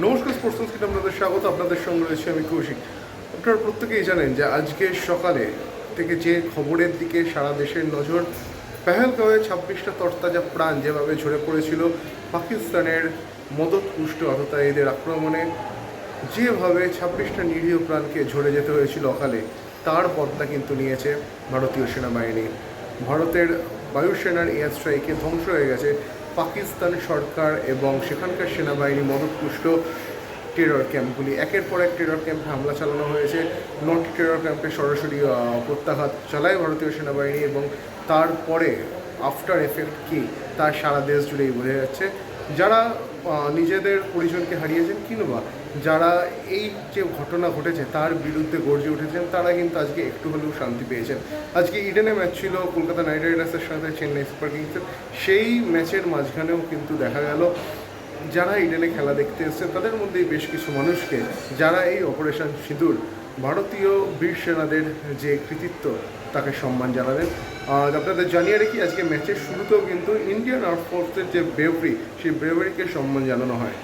নমস্কার, স্পোর্টস সংস্কৃতি আপনাদের স্বাগত। আপনাদের সঙ্গে রয়েছে আমি কৌশিক। আপনারা প্রত্যেকেই জানেন যে আজকে সকালে থেকে যে খবরের দিকে সারা দেশের নজর, পেহেলগাঁওয়ে ছাব্বিশটা তরতাজা প্রাণ যেভাবে ঝরে পড়েছিল, পাকিস্তানের মদত পুষ্ট অথতায়ীদের আক্রমণে যেভাবে ছাব্বিশটা নিরীহ প্রাণকে ঝরে যেতে হয়েছিল অকালে, তার পর্দা কিন্তু নিয়েছে ভারতীয় সেনাবাহিনী। ভারতের বায়ুসেনার এয়ার স্ট্রাইকে ধ্বংস হয়ে গেছে। পাকিস্তান সরকার এবং সেখানকার সেনাবাহিনী মদতপুষ্ট টেরর ক্যাম্পগুলি একের পর এক টেরর ক্যাম্পে হামলা চালানো হয়েছে। নটি টেরর ক্যাম্পে সরাসরি প্রত্যাঘাত চালায় ভারতীয় সেনাবাহিনী এবং তারপরে আফটার এফেক্ট কি? তা সারা দেশ জুড়েই বোঝা যাচ্ছে। যারা নিজেদের পরিজনকে হারিয়েছেন কিংবা যারা এই যে ঘটনা ঘটেছে তার বিরুদ্ধে গর্জে উঠেছেন, তারা কিন্তু আজকে একটু হলেও শান্তি পেয়েছেন। আজকে ইডেনে ম্যাচ ছিল কলকাতা নাইট রাইডার্সের সাথে চেন্নাই সুপার কিংসের। সেই ম্যাচের মাঝখানেও কিন্তু দেখা গেল, যারা ইডেনে খেলা দেখতে এসেছেন, তাদের মধ্যেই বেশ কিছু মানুষকে, যারা এই অপারেশন সিঁদুর ভারতীয় বীর সেনাদের যে কৃতিত্ব, তাকে সম্মান জানাবেন। আর আপনাদের জানিয়ে রাখি, আজকে ম্যাচের শুরুতেও কিন্তু ইন্ডিয়ান আর্ম ফোর্সের যে ব্রেভারি সেই ব্রেভারিকে সম্মান জানানো হয়।